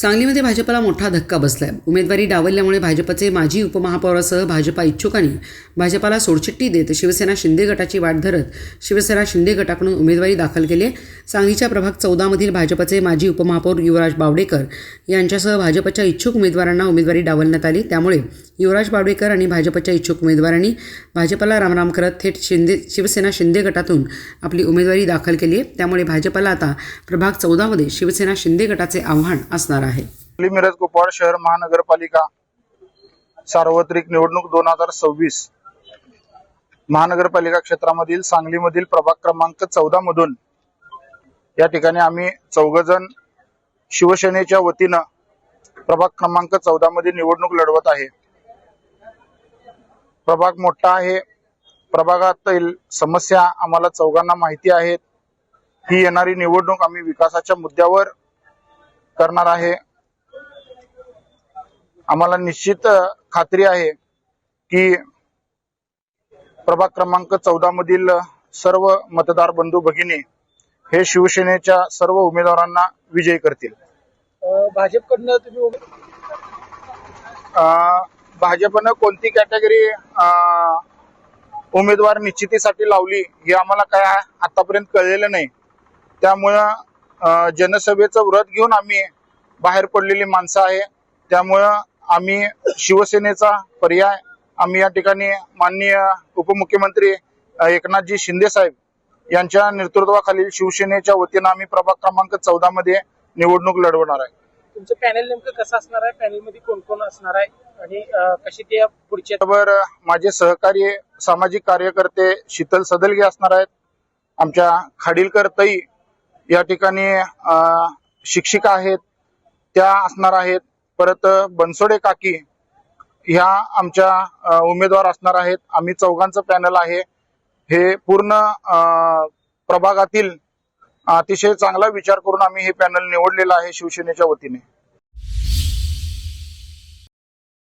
सांगलीमध्ये भाजपला मोठा धक्का बसलाय. उमेदवारी डावलल्यामुळे भाजपचे माजी उपमहापौरासह भाजपा इच्छुकांनी भाजपाला सोडचिठ्ठी देत शिवसेना शिंदे गटाची वाट धरत शिवसेना शिंदे गटाकडून उमेदवारी दाखल केली आहे. सांगलीच्या प्रभाग चौदामधील भाजपचे माजी उपमहापौर युवराज बावडेकर यांच्यासह भाजपच्या इच्छुक उमेदवारांना उमेदवारी डावलण्यात आली. त्यामुळे युवराज बावडेकर आणि भाजपच्या इच्छुक उमेदवारांनी भाजपला रामराम करत थेट शिंदे शिवसेना शिंदे गटातून आपली उमेदवारी दाखल केली आहे. त्यामुळे भाजपला आता प्रभाग चौदामध्ये शिवसेना शिंदे गटाचे आव्हान असणार आहे. आहे. मिरज कुपवाड शहर महानगरपालिका सार्वत्रिक निवडणूक दोन हजार सव्वीस. महानगरपालिका क्षेत्रामधील सांगलीमधील प्रभाग क्रमांक चौदा मधून या ठिकाणी आम्ही चौघजण शिवसेनेच्या वतीनं प्रभाग क्रमांक चौदा मध्ये निवडणूक लढवत आहे. प्रभाग मोठा आहे. प्रभागातील समस्या आम्हाला चौघांना माहिती आहेत. ही येणारी निवडणूक आम्ही विकासाच्या मुद्द्यावर करणार आहे. आम्हाला निश्चित खात्री आहे की प्रभाग क्रमांक चौदा मधील सर्व मतदार बंधू भगिनी हे शिवसेनेच्या सर्व उमेदवारांना विजयी करतील. भाजपकडनं तुम्ही भाजपनं कोणती कॅटेगरी उमेदवार निश्चितीसाठी लावली हे आम्हाला काय आतापर्यंत कळलेलं नाही. त्यामुळं जनसभेचं व्रत घेऊन आम्ही बाहेर पडलेली माणसं आहे. त्यामुळं आम्ही शिवसेनेचा पर्याय आम्ही या ठिकाणी माननीय उपमुख्यमंत्री एकनाथजी शिंदे साहेब यांच्या नेतृत्वाखालील शिवसेनेच्या वतीनं आम्ही प्रभाग क्रमांक चौदा मध्ये निवडणूक लढवणार आहे. तुमचं पॅनल नेमकं कसं असणार आहे? पॅनलमध्ये कोण कोण असणार आहे? आणि कशी ते पुढचे त्यावर माझे सहकारी सामाजिक कार्यकर्ते शीतल सदलगे असणार आहेत. आमच्या खाडीलकर तई या ठिकाणी शिक्षिका आहेत त्या असणार आहेत. परत बनसोडे काकी ह्या आमच्या उमेदवार असणार आहेत. आम्ही चौघांचं पॅनल आहे. हे पूर्ण प्रभागातील अतिशय चांगला विचार करून आम्ही हे पॅनल निवडलेलं आहे शिवसेनेच्या वतीने.